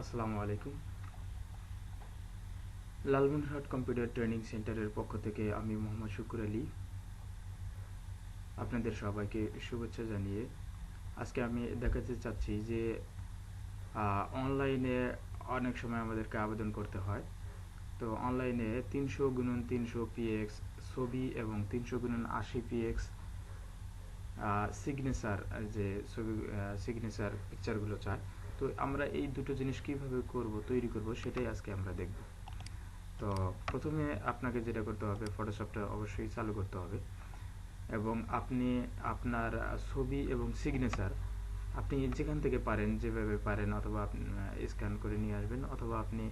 আসসালামু আলাইকুম। Lalmonirhat computer training সেন্টারের পক্ষ থেকে আমি মোহাম্মদ শুকুর আলী আপনাদের সবাইকে শুভেচ্ছা জানিয়ে আজকে আমি দেখাতে চাচ্ছি যে অনলাইনে অনেক সময় আমাদেরকে আবেদন করতে হয়। তো অনলাইনে তিনশো গুণন তিনশো পিএক্স ছবি এবং তিনশো গুণন আশি পিএক্স সিগনেচার যে ছবি সিগনেচার পিকচারগুলো চায়। তো আমরা এই দুটো জিনিস কীভাবে করব, তৈরি করব, সেটাই আজকে আমরা দেখব। তো প্রথমে আপনাকে যেটা করতে হবে ফটোশপটা অবশ্যই চালু করতে হবে। এবং আপনি আপনার ছবি এবং সিগনেচার আপনি যেখান থেকে পারেন, যেভাবে পারেন, অথবা স্ক্যান করে নিয়ে আসবেন, অথবা আপনি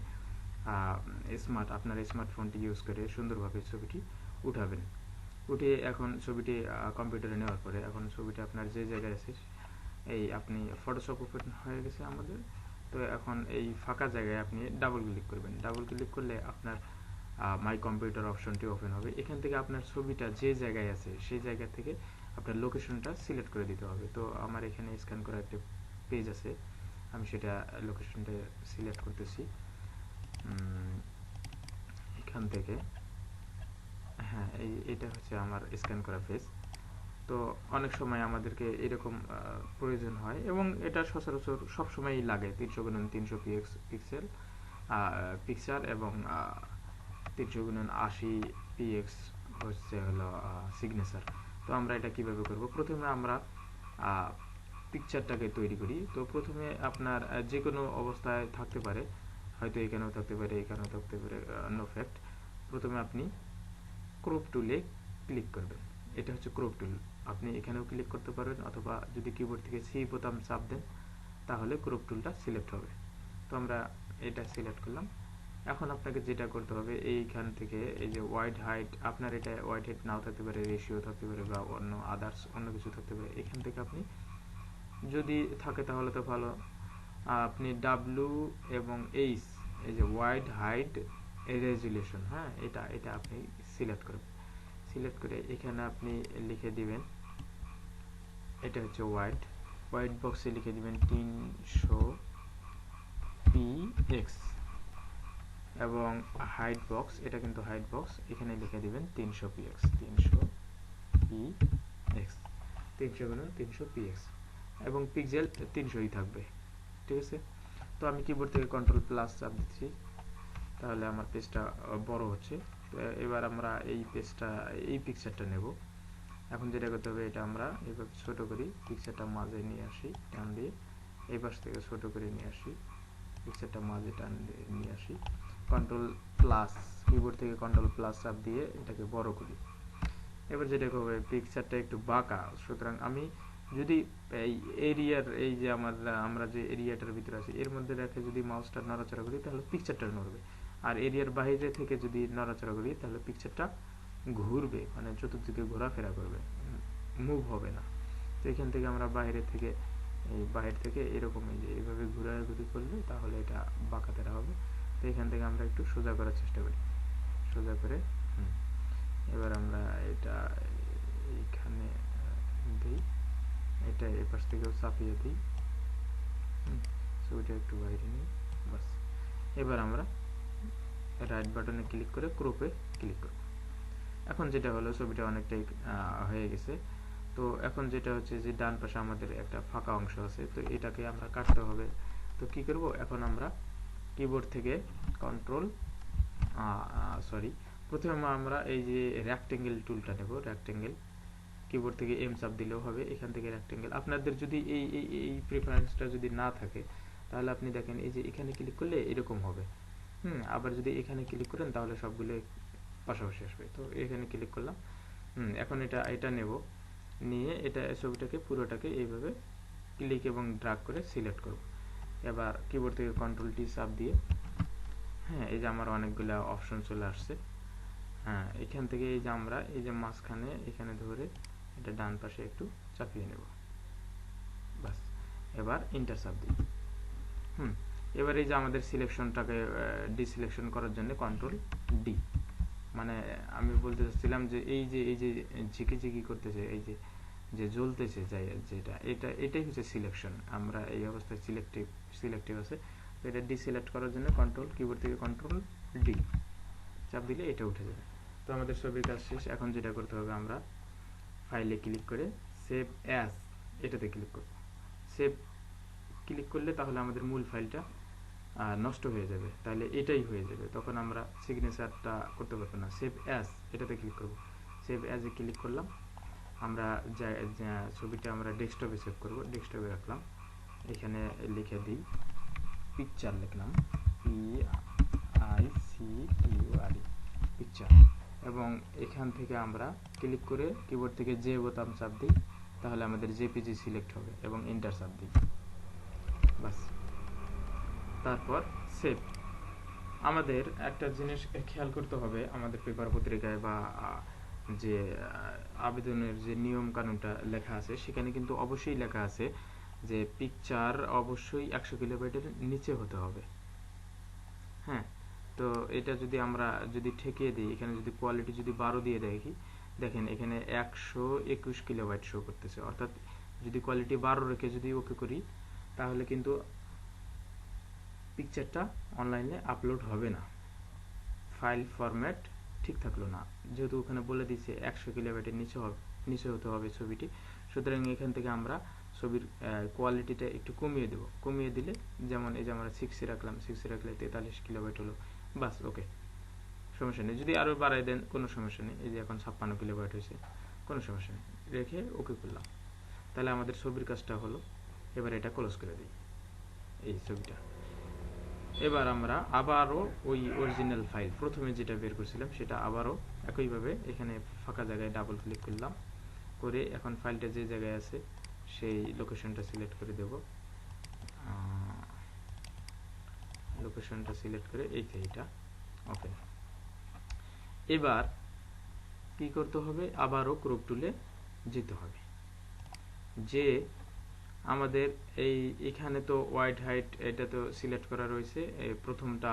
স্মার্ট আপনার স্মার্টফোনটি ইউজ করে সুন্দরভাবে ছবিটি উঠাবেন। উঠে এখন ছবিটি কম্পিউটারে নেওয়ার পরে এখন ছবিটি আপনার যে জায়গায় আছে এই আপনি ফটোশপ ওপেন হয়ে গেছে আমাদের। তো এখন এই ফাঁকা জায়গায় আপনি ডাবল ক্লিক করবেন। ডাবল ক্লিক করলে আপনার মাই কম্পিউটার অপশনটি ওপেন হবে। এখান থেকে আপনার ছবিটা যে জায়গায় আছে, সেই জায়গা থেকে আপনার লোকেশনটা সিলেক্ট করে দিতে হবে। তো আমার এখানে স্ক্যান করা একটা পেজ আছে। আমি সেটা লোকেশনটা সিলেক্ট করতেছি। এখান থেকে হ্যাঁ এই, এটা হচ্ছে আমার স্ক্যান করা পেজ তো অনেক সময় আমাদেরকে এরকম প্রয়োজন হয় এবং এটা সচরাচর সবসময়ই লাগে তিনশো গুণন তিনশো পিক্সেল পিকচার এবং তিনশো গুণন আশি পিএক্স হচ্ছে হলো সিগনেচার তো আমরা এটা কীভাবে করব? প্রথমে আমরা পিকচারটাকে তৈরি করি। তো প্রথমে আপনার যে কোনো অবস্থায় থাকতে পারে, হয়তো এখানেও থাকতে পারে, এখানেও থাকতে পারে নো ফ্যাক্ট প্রথমে আপনি ক্রপ টুলে ক্লিক করবেন। এটা হচ্ছে ক্রপ টুল আপনি এখানেও ক্লিক করতে পারবেন অথবা যদি কিবোর্ড থেকে সি বোতাম চাপ দেন, তাহলে ক্রপ টুলটা সিলেক্ট হবে। তো আমরা এটা সিলেক্ট করলাম। এখন আপনাকে যেটা করতে হবে, এইখান থেকে এই যে ওয়াইড হাইট আপনার এটা ওয়াইড হাইট নাও থাকতে পারে রেশিও থাকতে পারে বা অন্য আদার্স অন্য কিছু থাকতে পারে। এখান থেকে আপনি যদি থাকে তাহলে তো ভালো। আপনি ডাব্লু এবং এইচ এই যে ওয়াইড হাইট রেজুলেশন হ্যাঁ? এটা এটা আপনি সিলেক্ট করবেন সিলেক্ট করে এখানে আপনি লিখে দিবেন এটা হচ্ছে হোয়াইট হোয়াইট বক্সে লিখে দিবেন তিনশো পি এক্স। এবং হাইট বক্স এটা কিন্তু হাইট বক্স এখানে লিখে দিবেন তিনশো পি এক্স। তিনশো পি এক্স। তিনশো গুণন তিনশো পি এক্স। এবং পিক্সেল তিনশোই থাকবে। ঠিক আছে? তো আমি কিবোর্ড থেকে কন্ট্রোল প্লাস চাপ দিচ্ছি। তাহলে আমার পেজটা বড় হচ্ছে। তো এবার আমরা এই পেজটা এই পিকচারটা নেব। এখন যেটা করতে হবে, এটা আমরা এভাবে ছোট করি পিকচারটা মাঝে নিয়ে আসি, টান দিয়ে। এই পাশ থেকে ছোট করে নিয়ে আসি পিকচারটা মাঝে টান দিয়ে নিয়ে আসি। কন্ট্রোল প্লাস কিবোর্ড থেকে কন্ট্রোল প্লাস চাপ দিয়ে এটাকে বড় করি। এবার যেটা হবে পিকচারটা একটু বাঁকা। সুতরাং আমি যদি এই এরিয়ার এই যে আমার, আমরা যে এরিয়াটার ভিতরে আছি, এর মধ্যে রেখে যদি মাউসটা নড়াচড়া করি, তাহলে পিকচারটা নড়বে। আর এরিয়ার বাইরে থেকে যদি নড়াচড়া করি, তাহলে পিকচারটা ঘুরবে মানে চতুর্দিকে ঘোরাফেরা করবে মুভ হবে না। তো এখান থেকে আমরা বাইরে থেকে, এই বাইরে থেকে এরকম এই যে এইভাবে ঘুরাঘুরি করলে তাহলে এটা বাঁকাতেরা হবে। তো এখান থেকে আমরা একটু সোজা করার চেষ্টা করি। সোজা করে এবার আমরা এটা এইখানে দিই। এটা এই পাশ থেকেও চাপিয়ে দিই। ছবিটা একটু বাইরে নিই বাস এবার আমরা রাইট বাটনে ক্লিক করে ক্রোপে ক্লিক করব। এখন যেটা হলো ছবিটা অনেকটাই হয়ে গেছে। তো এখন যেটা হচ্ছে যে ডান পাশে আমাদের একটা ফাঁকা অংশ আছে, তো এটাকে আমরা কাটতে হবে। তো কি করব? এখন আমরা কিবোর্ড থেকে কন্ট্রোল সরি প্রথমে আমরা এই যে রেক্টেঙ্গেল টুলটা নেব রেক্টেঙ্গেল কিবোর্ড থেকে এম চাপ দিলেও হবে, এখান থেকে রেক্টেঙ্গেল আপনাদের যদি এই এই প্রিফারেন্সটা যদি না থাকে, তাহলে আপনি দেখেন এই যে এখানে ক্লিক করলে এরকম হবে। হুম, আবার যদি এখানে ক্লিক করেন, তাহলে সবগুলো পাশাপাশি আসবে। তো এখানে ক্লিক করলাম। হুম, এখন এটা এটা নেব। নিয়ে এটা ছবিটাকে, পুরোটাকে এইভাবে ক্লিক এবং ড্রাগ করে সিলেক্ট করব। এবার কিবোর্ড থেকে কন্ট্রোল টি চাপ দিয়ে হ্যাঁ এই যে আমার অনেকগুলো অপশন চলে আসছে। হ্যাঁ এখান থেকে এই যে আমরা, এই যে মাঝখানে, এখানে ধরে এটা ডান পাশে একটু চাপিয়ে নেব। বাস এবার ইন্টার চাপ দিই। হুম, এবার এই যে আমাদের সিলেকশনটাকে ডিসিলেকশন করার জন্য কন্ট্রোল ডি মানে আমি বলতে চাচ্ছিলাম যে এই যে এই যে ঝিকি ঝিকি করতেছে, এই যে যে জ্বলতেছে যাই, যেটা, এটা, এটাই হচ্ছে সিলেকশন আমরা এই অবস্থায় সিলেক্টিভ সিলেক্টিভ আছে। তো এটা ডিসিলেক্ট করার জন্য কন্ট্রোল কিবোর্ড থেকে কন্ট্রোল ডি চাপ দিলে এটা উঠে যাবে। তো আমাদের ছবির কাজ শেষ। এখন যেটা করতে হবে আমরা ফাইলে ক্লিক করে সেভ অ্যাজ এটাতে ক্লিক করব। সেভ ক্লিক করলে তাহলে আমাদের মূল ফাইলটা নষ্ট হয়ে যাবে, তাহলে এটাই হয়ে যাবে। তখন আমরা সিগনেচারটা করতে পারব না। সেভ অ্যাজ এটাতে ক্লিক করব। সেভ অ্যাজে ক্লিক করলাম। আমরা যা ছবিটা আমরা ডেস্কটপে সেভ করব। ডেস্কটপে রাখলাম। এখানে লিখে দিই পিকচার লিখলাম। P I C U picture এবং এখান থেকে আমরা ক্লিক করে কিবোর্ড থেকে যে বোতাম চাপ দিই। তাহলে আমাদের জেপিজি সিলেক্ট হবে এবং এন্টার চাপ দিই। বাস। তারপর সেভ আমাদের একটা জিনিস খেয়াল করতে হবে আমাদের পেপার পত্রিকায় বা যে আবেদনের যে নিয়ম কানুনটা লেখা আছে, সেখানে কিন্তু অবশ্যই লেখা আছে যে পিকচার অবশ্যই একশো কিলোবাইটের নিচে হতে হবে। হ্যাঁ তো এটা যদি আমরা যদি ঠেকিয়ে দিই, এখানে যদি কোয়ালিটি যদি বারো দিয়ে দেখি, দেখেন এখানে একশো একুশ কিলোবাইট শো করতেছে। অর্থাৎ যদি কোয়ালিটি বারো রেখে যদি ওকে করি, তাহলে কিন্তু পিকচারটা অনলাইনে আপলোড হবে না। ফাইল ফরম্যাট ঠিক থাকল না। যেহেতু ওখানে বলে দিচ্ছে একশো কিলোবাইটের নিচে হবে, নিচে হতে হবে ছবিটি। সুতরাং এখান থেকে আমরা ছবির কোয়ালিটিটা একটু কমিয়ে দেব। কমিয়ে দিলে যেমন এই যে আমরা সিক্সে রাখলাম সিক্সে রাখলে তেতাল্লিশ কিলোবাইট হলো। বাস ওকে সমস্যা নেই। যদি আরও বাড়াই দেন, কোনো সমস্যা নেই। এই যে এখন ছাপ্পান্ন কিলোবাইট হয়েছে, কোনো সমস্যা নেই। রেখে ওকে করলাম। তাহলে আমাদের ছবির কাজটা হলো, এবার এটা ক্লোজ করে দিই। এই ছবিটা। এবার আমরা আবারও ওই অরিজিনাল ফাইল প্রথমে যেটা বের করছিলাম সেটা আবারও একইভাবে এখানে ফাঁকা জায়গায় ডাবল ক্লিক করলাম। করে এখন ফাইলটা যে জায়গায় আছে, সেই লোকেশনটা সিলেক্ট করে দেব। লোকেশনটা সিলেক্ট করে এই এইটা। ওকে এবার কি করতে হবে? আবারও ক্রপ টুলে যেতে হবে। যে আমাদের এই, এখানে তো ওয়াইড হাইট এটা তো সিলেক্ট করা রয়েছে। প্রথমটা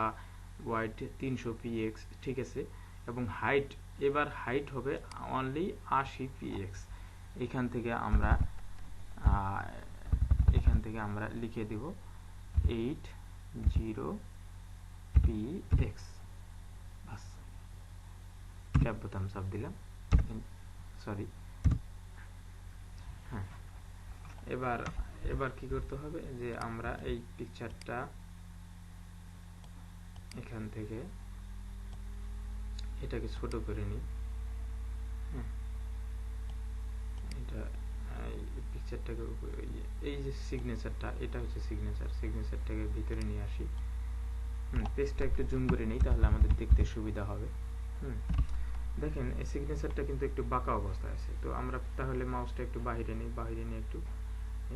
ওয়াইড তিনশো পিএক্স ঠিক আছে? এবং হাইট এবার হাইট হবে অনলি আশি পিএক্স এখান থেকে আমরা এখান থেকে আমরা লিখে দেব এইট জিরো পি এক্স বাস। ট্যাব বোতাম চাপ দিলাম। সরি হ্যাঁ এবার এবার কি করতে হবে যে আমরা এই পিকচারটা এখান থেকে এটাকে ছোট করে নিই। হ্যাঁ। পিকচারটাকে এই যে সিগনেচারটা এটা হচ্ছে সিগনেচার সিগনেচারটাকে ভিতরে নিয়ে আসি। পেজটা একটু জুম করে নিই তাহলে আমাদের দেখতে সুবিধা হবে। হুম। দেখেন, এই সিগনেচারটা কিন্তু একটু বাঁকা অবস্থায় আছে। তো আমরা তাহলে মাউসটা একটু বাহিরে নিই, বাহিরে নিয়ে একটু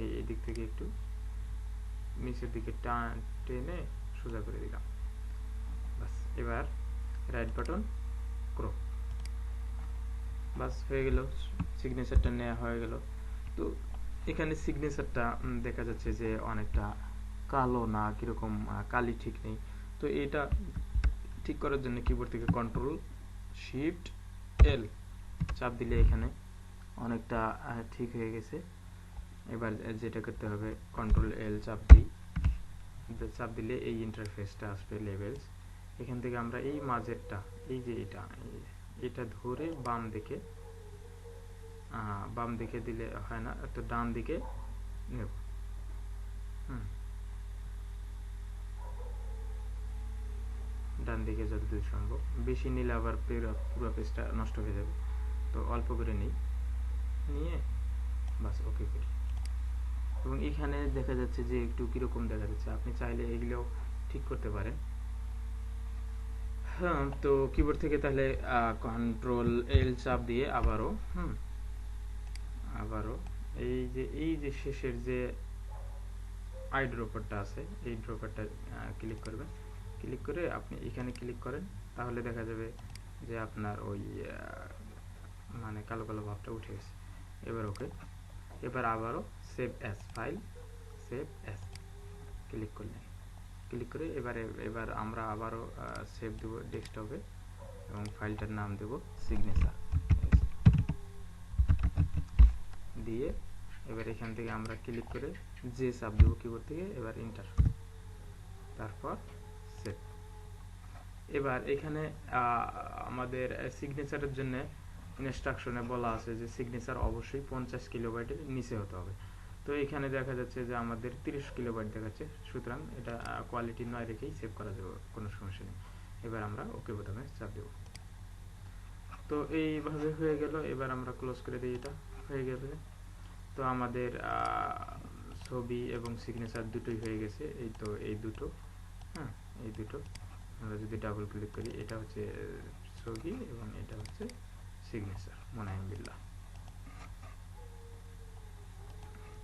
এই এদিক থেকে একটু নিচের দিকে টান, টেনে সোজা করে দিলাম। বাস, এবার রাইট বাটন ক্রপ বাস, হয়ে গেল সিগনেচারটা নেওয়া হয়ে গেল। তো এখানে সিগনেচারটা দেখা যাচ্ছে যে অনেকটা কালো না, কীরকম কালি ঠিক নেই। তো এটা ঠিক করার জন্য কিবোর্ড থেকে কন্ট্রোল শিফট এল চাপ দিলে এখানে অনেকটা ঠিক হয়ে গেছে। এবার যেটা করতে হবে কন্ট্রোল এল চাপ দিই। চাপ দিলে এই ইন্টারফেসটা আসবে লেভেলস এখান থেকে আমরা এই মাঝেরটা, এই যে এটা এটা ধরে বাম দিকে বাম দিকে দিলে হয় না, তো ডান দিকে নেব। হুম। ডান দিকে যতদূর সম্ভব। বেশি নিলে আবার পুরো পেজটা নষ্ট হয়ে যাবে। তো অল্প করে নিই। নিয়ে বাস ওকে করি। এবং এখানে দেখা যাচ্ছে যে একটু কীরকম দেখা যাচ্ছে, আপনি চাইলে এগুলো ঠিক করতে পারেন। হ্যাঁ তো কিবোর্ড থেকে তাহলে কন্ট্রোল এল চাপ দিয়ে আবারও, হুম, আবারও এই যে এই যে শেষের যে আই ড্রপারটা আছে, এই ড্রপারটা ক্লিক করবেন। ক্লিক করে আপনি এখানে ক্লিক করেন, তাহলে দেখা যাবে যে আপনার ওই মানে কালো কালো ভাবটা উঠে গেছে। এবার ওকে এবার আবারও save as file save as click করলেন। ক্লিক করে এবারে, এবার আমরা আবারও সেভ দেবো ডেস্কটপে এবং ফাইলটার নাম দেব সিগনেচার দিয়ে এবার এখান থেকে আমরা ক্লিক করে যে চাপ দেবো কিবোর্ড থেকে, এবার ইন্টার তারপর সেভ এবার এখানে আমাদের সিগনেচারের জন্য ইনস্ট্রাকশনে বলা আছে যে সিগনেচার অবশ্যই পঞ্চাশ কিলোবাইটের নিচে হতে হবে। তো এখানে দেখা যাচ্ছে যে আমাদের তিরিশ কিলোবাইট দেখাচ্ছে, সুতরাং এটা কোয়ালিটি নয় রেখেই সেভ করা যাবে, কোনো সমস্যা নেই। এবার আমরা ওকে বোতামে চাপ দেব। তো এইভাবে হয়ে গেল, এবার আমরা ক্লোজ করে দিই এটা, হয়ে গেলে তো আমাদের ছবি এবং সিগনেচার দুটোই হয়ে গেছে, এই তো এই দুটো হ্যাঁ এই দুটো। আমরা যদি ডাবল ক্লিক করি, এটা হচ্ছে ছবি এবং এটা হচ্ছে সিগনেচার মোনায়েম বিল্লাহ।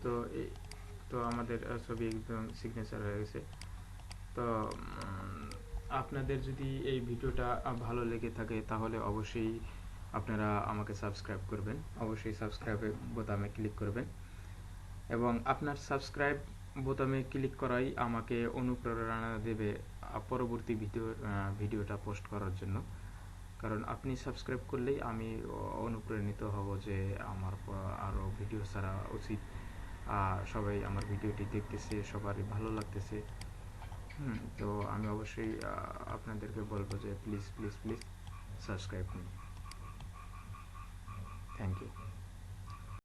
তো তো আমাদের ছবি একদম সিগনেচার হয়ে গেছে। তো আপনাদের যদি এই ভিডিওটা ভালো লেগে থাকে, তাহলে অবশ্যই আপনারা আমাকে সাবস্ক্রাইব করবেন। অবশ্যই বোতামে ক্লিক করবেন। এবং আপনার সাবস্ক্রাইব বোতামে ক্লিক করাই আমাকে অনুপ্রেরণা দেবে পরবর্তী ভিডিও ভিডিওটা পোস্ট করার জন্য। কারণ আপনি সাবস্ক্রাইব করলেই আমি অনুপ্রাণিত হব যে আমার আরও আরও ভিডিও ছাড়া উচিত। সবাই আমার ভিডিওটি দেখতেছে, সবারই ভালো লাগতেছে। তো আমি অবশ্যই আপনাদেরকে বলব যে প্লিজ প্লিজ প্লিজ সাবস্ক্রাইব করুন থ্যাংক ইউ